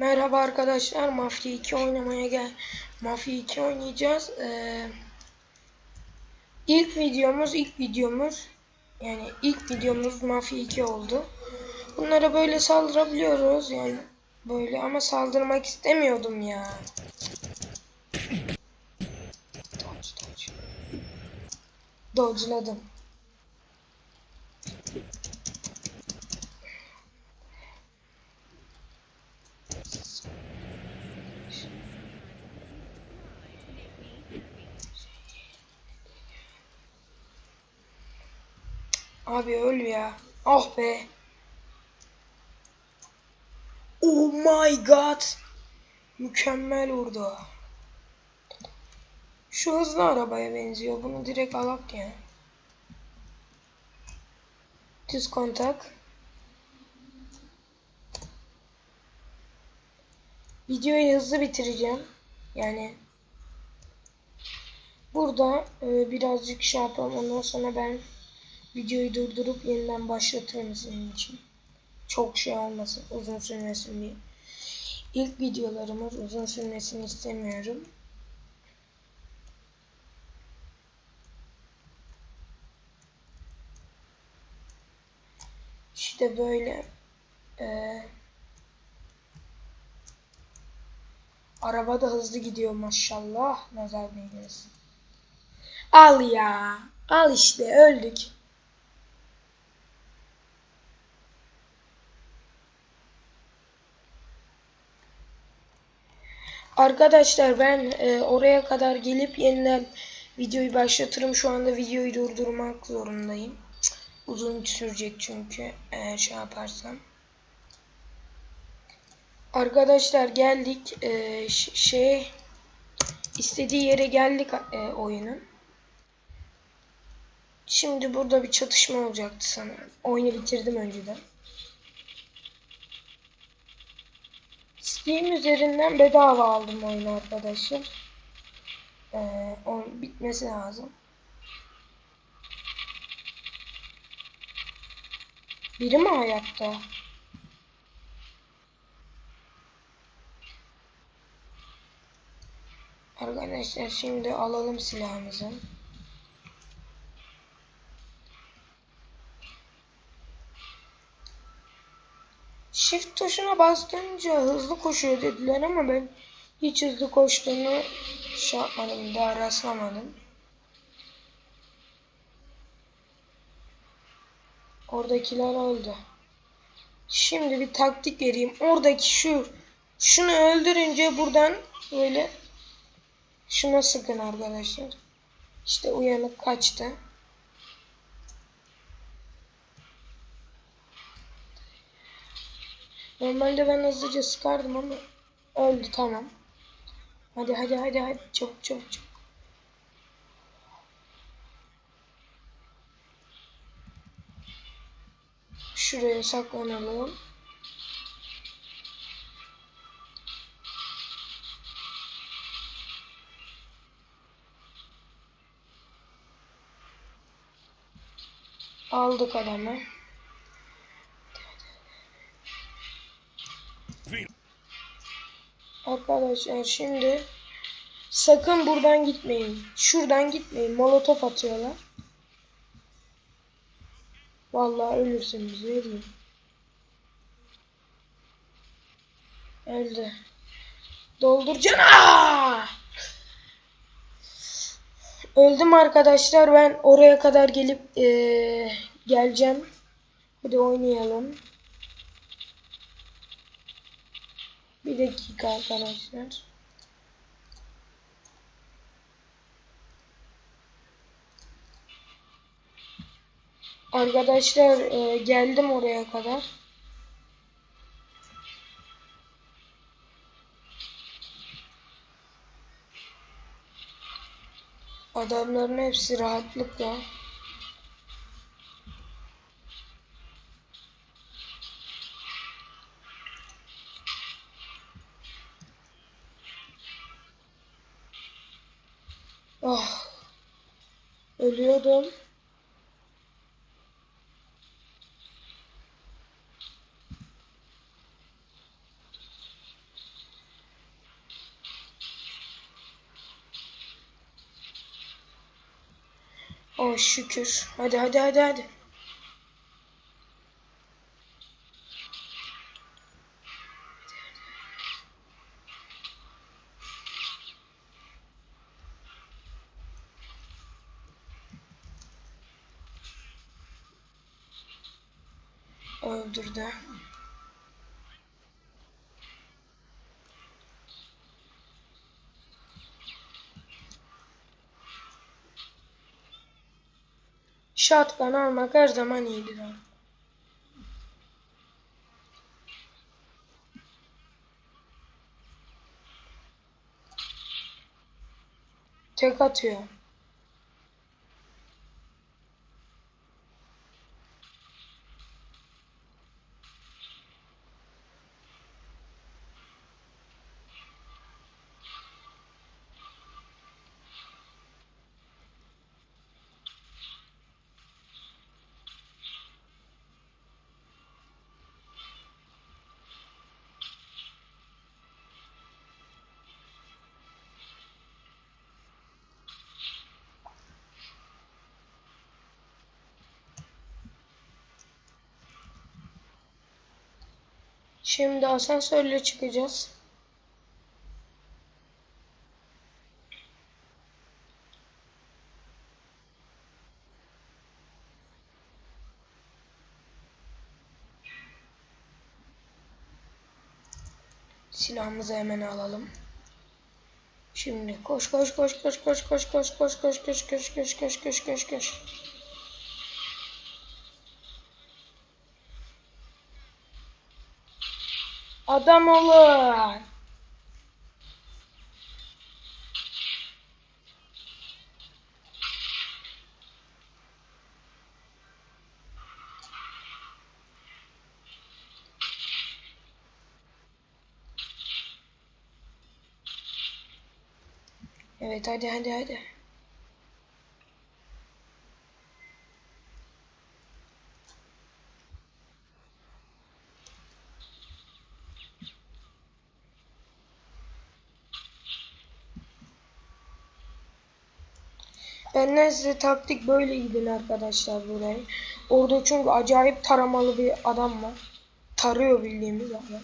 Merhaba arkadaşlar, Mafya 2 oynamaya gel. Mafya 2 oynayacağız. Ee, ilk videomuz, ilk videomuz yani ilk videomuz Mafya 2 oldu. Bunlara böyle saldırabiliyoruz yani böyle ama saldırmak istemiyordum ya. Dodge, dodge. Dodge'ladım. Abi öl ya. Ah be. Oh my god. Mükemmel vurdu. Şu hızlı arabaya benziyor. Bunu direkt alak ya. Düz kontak. Videoyu hızlı bitireceğim. Yani burada e, birazcık şey yapalım. Ondan sonra ben videoyu durdurup yeniden başlatırım senin için. Çok şey olmasın, uzun sürmesin diye. İlk videolarımız uzun sürmesini istemiyorum. İşte böyle ee, araba da hızlı gidiyor maşallah nazar değmesin. Al ya. Al işte öldük. Arkadaşlar ben e, oraya kadar gelip yeniden videoyu başlatırım. Şu anda videoyu durdurmak zorundayım. Uzun sürecek çünkü eğer şey yaparsam. Arkadaşlar geldik e, şey istediği yere geldik e, oyunun. Şimdi burada bir çatışma olacaktı sanırım. Oyunu bitirdim önceden. Steam üzerinden bedava aldım oyunu arkadaşlar. Ee, onun bitmesi lazım. Biri mi hayatta? Arkadaşlar şimdi alalım silahımızı. Shift tuşuna bastınca hızlı koşuyor dediler ama ben hiç hızlı koştuğunu şey yapmadım, daha rastlamadım. Oradakiler öldü. Şimdi bir taktik vereyim. Oradaki şu şunu öldürünce buradan böyle şuna sıkın arkadaşlar. İşte uyanıp kaçtı. Normalde ben hızlıca sıkardım ama öldü tamam. Hadi hadi hadi hadi çabuk çabuk çabuk. Şuraya saklanalım. Aldık adamı. Arkadaşlar şimdi sakın buradan gitmeyin. Şuradan gitmeyin. Molotof atıyorlar. Vallahi ölürsünüz ne diyeyim. Öldü. Dolduracaksın. Aa! Öldüm arkadaşlar. Ben oraya kadar gelip eee, geleceğim. Hadi oynayalım. Bir dakika arkadaşlar. Arkadaşlar e, geldim oraya kadar. Adamların hepsi rahatlıkla. Oh. Ölüyordum. Oh şükür. Hadi hadi hadi hadi. Öldürdü. Shotgun almak her zaman iyidir abi. Tek atıyor. Şimdi asansörle çıkacağız. Silahımızı hemen alalım. Şimdi koş koş koş koş koş koş koş koş koş koş koş koş koş koş koş koş. Adam olun. Evet hadi hadi hadi. Benden size taktik böyle gidin arkadaşlar burayı. Orada çünkü acayip taramalı bir adam var. Tarıyor bildiğimiz adam.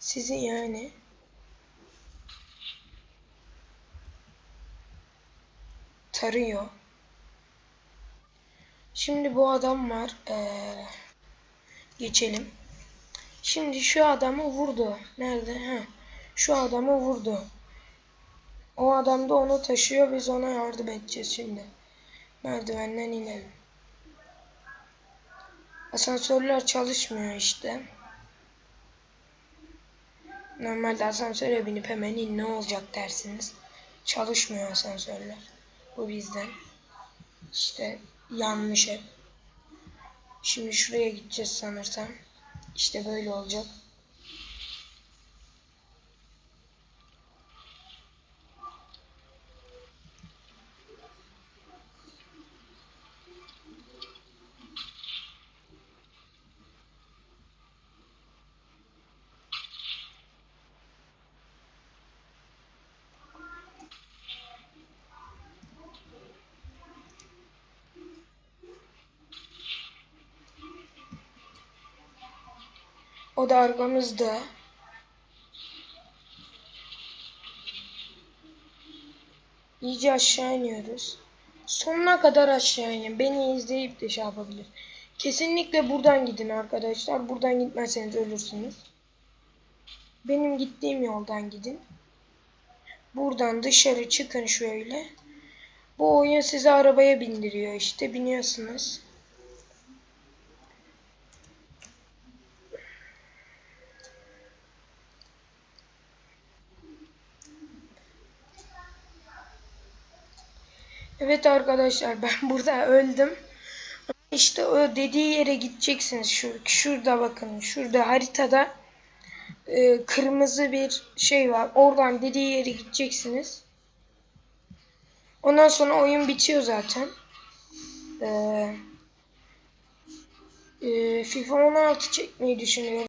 Sizi yani. Tarıyor. Şimdi bu adam var. Ee, geçelim. Şimdi şu adamı vurdu. Nerede? Ha. Şu adamı vurdu. O adam da onu taşıyor. Biz ona yardım edeceğiz şimdi. Merdivenden inelim. Asansörler çalışmıyor işte. Normalde asansöre binip hemen in ne olacak dersiniz. Çalışmıyor asansörler. Bu bizden. İşte yanlış hep. Şimdi şuraya gideceğiz sanırsam. İşte böyle olacak. O da arkamızda. İyice aşağı iniyoruz. Sonuna kadar aşağı inin. Beni izleyip de şey yapabilir. Kesinlikle buradan gidin arkadaşlar. Buradan gitmezseniz ölürsünüz. Benim gittiğim yoldan gidin. Buradan dışarı çıkın şöyle. Bu oyun sizi arabaya bindiriyor işte. Biniyorsunuz. Evet arkadaşlar ben burada öldüm. İşte o dediği yere gideceksiniz. Şu, şurada bakın. Şurada haritada e, kırmızı bir şey var. Oradan dediği yere gideceksiniz. Ondan sonra oyun bitiyor zaten. Ee, e, FIFA 16 çekmeyi düşünüyorum.